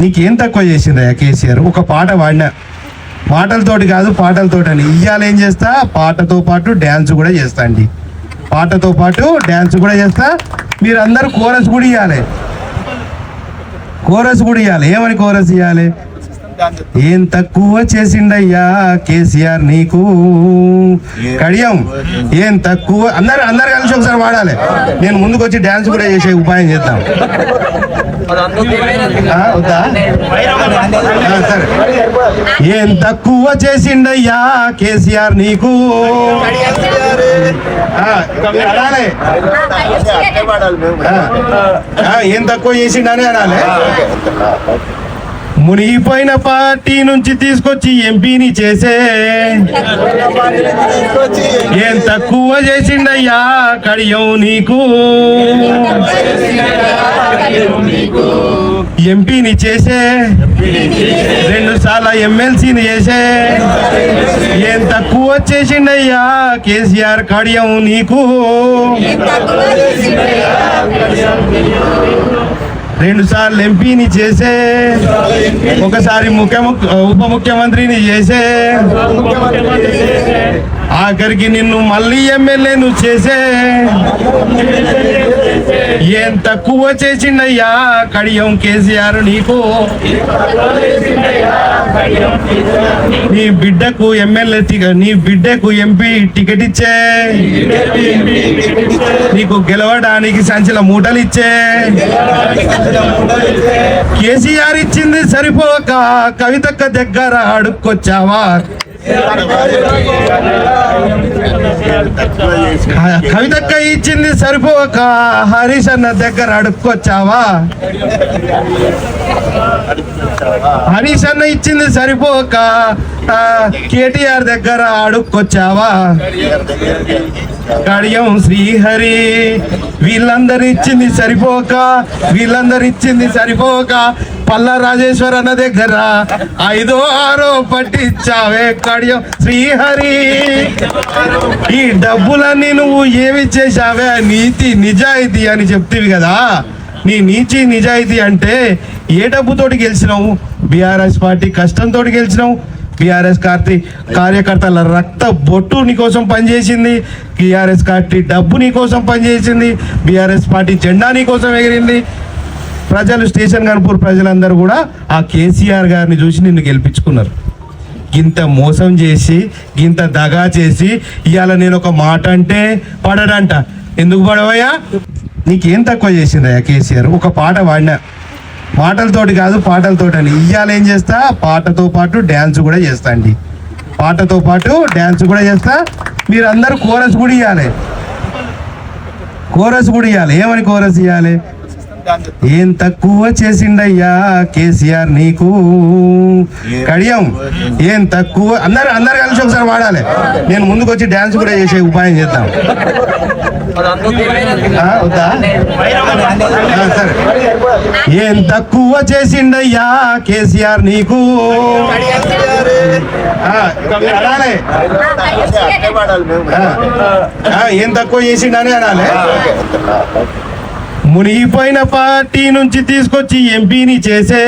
నీకేం తక్కువ చేసిందయ్యా కేసీఆర్? ఒక పాట పాడినా. మాటలతోటి కాదు పాటలతోటి అని ఇవాళ ఏం చేస్తా? పాటతో పాటు డ్యాన్స్ కూడా చేస్తా అండి. పాటతో పాటు డ్యాన్స్ కూడా చేస్తా. మీరు అందరూ కోరస్ కూడా ఇవ్వాలి కోరస్ కూడా ఇవ్వాలి ఏమని కోరస్ ఇవ్వాలి ఏం తక్కువ చేసిండయ్యా కేసీఆర్ నీకు? కడియం. ఏం తక్కువ? అందరు అందరు కలిసి ఒకసారి వాడాలి. నేను ముందుకు వచ్చి డ్యాన్స్ కూడా చేసే ఉపాయం చేద్దాం. సరే. ఏం తక్కువ చేసిండయ్యా కేసీఆర్ నీకు? ఆ, అనాలి. ఆ, ఆ, ఏం తక్కువ చేసిండని అనాలి. మునిగిపోయిన పార్టీ నుంచి తీసుకొచ్చి ఎంపీని చేసే. ఏం తక్కువ చేసిండయ్యా కడియం నీకు. ఎంపీని చేసే. రెండు సార్ల ఎమ్మెల్సీని చేసే. ఏం తక్కువ చేసిండయ్యా కేసీఆర్ కడియం నీకు. రెండు సార్లు ఎంపీని చేసే ఒకసారి ముఖ్య ఉప ముఖ్యమంత్రిని చేసే. ఆఖరికి నిన్ను మళ్ళీ ఎమ్మెల్యేను చేసే. ఏం తక్కువ చేసిండయ్యా? కడియం కేసీఆర్ నీకు. నీ బిడ్డకు ఎమ్మెల్యే నీ బిడ్డకు ఎంపీ టికెట్ ఇచ్చే. నీకు గెలవడానికి సంచల మూటలు ఇచ్చే. కేసీఆర్ ఇచ్చింది సరిపోక కవితక్క దగ్గర అడుక్కొచ్చావా? కవితక్క ఇచ్చింది సరిపోక హరీష్ అన్న దగ్గర అడుక్కొచ్చావా? హరీష్ అన్న ఇచ్చింది సరిపోక కేటీఆర్ దగ్గర అడుక్కొచ్చావా? కడియం శ్రీహరి వీళ్ళందరు ఇచ్చింది సరిపోక వీళ్ళందరు ఇచ్చింది సరిపోక పల్ల రాజేశ్వర్ అన్న దగ్గర ఐదో ఆరో పట్టించావే కడియం. శ్రీహరి ఈ డబ్బులన్నీ నువ్వు ఏమి చేశావే? నీతి నిజాయితీ అని చెప్తివి కదా. నీ నీచి నిజాయితీ అంటే ఏ డబ్బుతోటి గెలిచినావు? బీఆర్ఎస్ పార్టీ కష్టంతో గెలిచినావు. బీఆర్ఎస్ పార్టీ కార్యకర్తల రక్త బొట్టు నీకోసం పనిచేసింది. బీఆర్ఎస్ పార్టీ డబ్బు నీకోసం పనిచేసింది. బీఆర్ఎస్ పార్టీ జెండా నీకోసం ఎగిరింది. ప్రజలు స్టేషన్ కనుపూర్ ప్రజలందరూ కూడా ఆ కేసీఆర్ గారిని చూసి నిన్ను గెలిపించుకున్నారు. గింత మోసం చేసి గింత దగా చేసి ఇవాళ నేను ఒక మాట అంటే పడడంట. ఎందుకు పడవయ్యా? నీకేం తక్కువ చేసిందయ్యా కేసీఆర్? ఒక పాట పాడినా పాటలతోటి కాదు పాటలతోటి అని. ఇవాళ ఏం చేస్తా? పాటతో పాటు డ్యాన్స్ కూడా చేస్తా అండి. పాటతో పాటు డ్యాన్స్ కూడా చేస్తా. మీరు అందరూ కోరస్ కూడా ఇవ్వాలి కోరస్ కూడా ఇవ్వాలి ఏమని కోరస్ ఇవ్వాలి ఏం తక్కువ చేసిండయ్యా కేసీఆర్ నీకు? కడియం. ఏం తక్కువ? అందరు అందరు కలిసి ఒకసారి వాడాలి. నేను ముందుకు వచ్చి డ్యాన్స్ కూడా చేసే ఉపాయం చేద్దాం. సరే. ఏం తక్కువ చేసిండయ్యా కేసీఆర్ నీకు? ఏం తక్కువ చేసిండని అనాలి. మునిగిపోయిన పార్టీ నుంచి తీసుకొచ్చి ఎంపీని చేసే.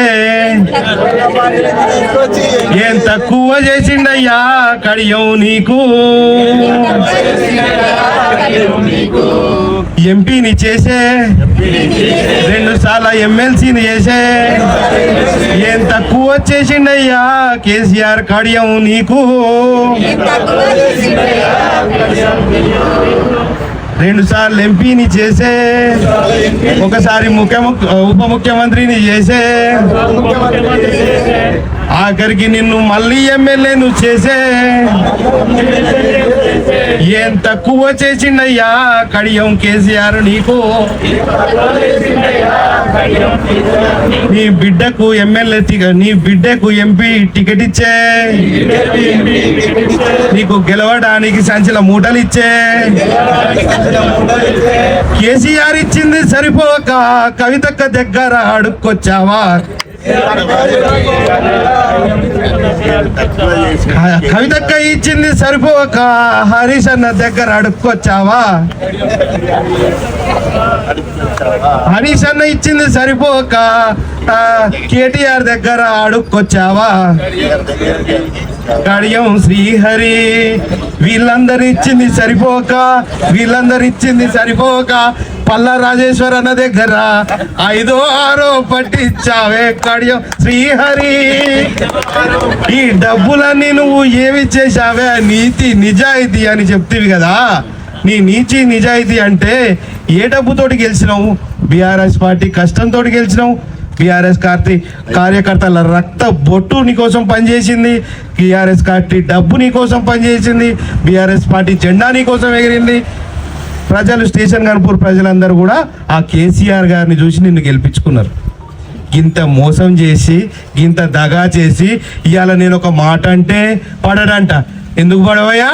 ఏం తక్కువ చేసిండయ్యా? కడియం నీకు. ఎంపీని చేసే. రెండు సార్లు ఎమ్మెల్సీని చేసే. ఏం తక్కువ చేసిండయ్యా? కేసీఆర్ కడియం నీకు. రెండు సార్లు ఎంపీని చేసే ఒకసారి ముఖ్య ఉప ముఖ్యమంత్రిని చేసే ఆఖరికి నిన్ను మళ్ళీ ఎమ్మెల్యేను చేసే. ఏం తక్కువ చేసిండయ్యా? కడియం కేసీఆర్ నీకు. నీ బిడ్డకు ఎమ్మెల్యే నీ బిడ్డకు ఎంపీ టికెట్ ఇచ్చే. నీకు గెలవడానికి సంచల మూటలు ఇచ్చే. కేసీఆర్ ఇచ్చింది సరిపోక కవితక్క దగ్గర అడుక్కొచ్చావా? కవితక్క ఇచ్చింది సరిపోక. హరీష్ అన్న దగ్గర అడుక్కొచ్చావా? హరీష్ అన్న ఇచ్చింది సరిపోక. కేటీఆర్ దగ్గర అడుక్కొచ్చావా? కడియం శ్రీహరి వీళ్ళందరు ఇచ్చింది సరిపోక. వీళ్ళందరు ఇచ్చింది సరిపోక. పల్లా రాజేశ్వర్ అన్న దగ్గర ఐదో ఆరో పట్టించావే కడియో. శ్రీహరి ఈ డబ్బులన్నీ నువ్వు ఏమి చేశావే? నీతి నిజాయితీ అని చెప్తివి కదా. నీ నీచి నిజాయితీ అంటే ఏ డబ్బుతోటి గెలిచినావు? బీఆర్ఎస్ పార్టీ కష్టంతో గెలిచినావు. బీఆర్ఎస్ కార్తీ కార్యకర్తల రక్త బొట్టు నీకోసం పనిచేసింది. బీఆర్ఎస్ పార్టీ డబ్బు నీకోసం పనిచేసింది. బీఆర్ఎస్ పార్టీ జెండా నీకోసం ఎగిరింది. ప్రజలు స్టేషన్ కనుపూర్ ప్రజలందరూ కూడా ఆ కేసీఆర్ గారిని చూసి నిన్ను గెలిపించుకున్నారు. ఇంత మోసం చేసి ఇంత దగా చేసి ఇవాళ నేను ఒక మాట అంటే పడడంట. ఎందుకు పడవయ్యా?